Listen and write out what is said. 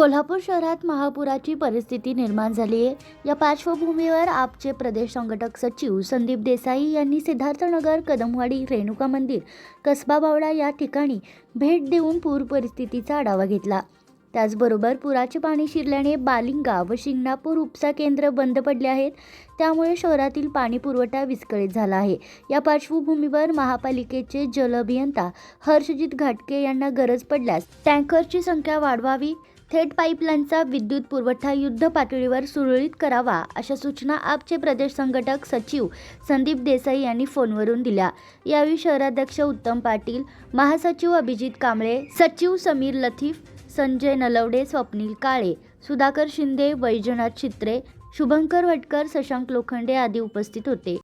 कोल्हापूर शहरात महापुराची परिस्थिती निर्माण झाली आहे. या पार्श्वभूमीवर आपचे प्रदेश संघटक सचिव संदीप देसाई यांनी सिद्धार्थनगर कदमवाडी रेणुका मंदिर कसबा बावडा या ठिकाणी भेट देऊन पूर परिस्थितीचा आढावा घेतला. त्याचबरोबर पुराचे पाणी शिरल्याने बालिंगा व शिंगणापूर उपसा केंद्र बंद पडले आहेत. त्यामुळे शहरातील पाणी पुरवठा विस्कळीत झाला आहे. या पार्श्वभूमीवर महापालिकेचे जल अभियंता हर्षजित घाटके यांना गरज पडल्यास टँकरची संख्या वाढवावी थेट पाईपलाईनचा विद्युत पुरवठा युद्ध पातळीवर सुरळीत करावा अशा सूचना आपचे प्रदेश संघटक सचिव संदीप देसाई यांनी फोनवरून दिल्या. यावेळी शहराध्यक्ष उत्तम पाटील महासचिव अभिजित कांबळे सचिव समीर लतीफ संजय नलवडे स्वप्नील काळे सुधाकर शिंदे वैजनाथ चित्रे शुभंकर वटकर शशांक लोखंडे आदी उपस्थित होते.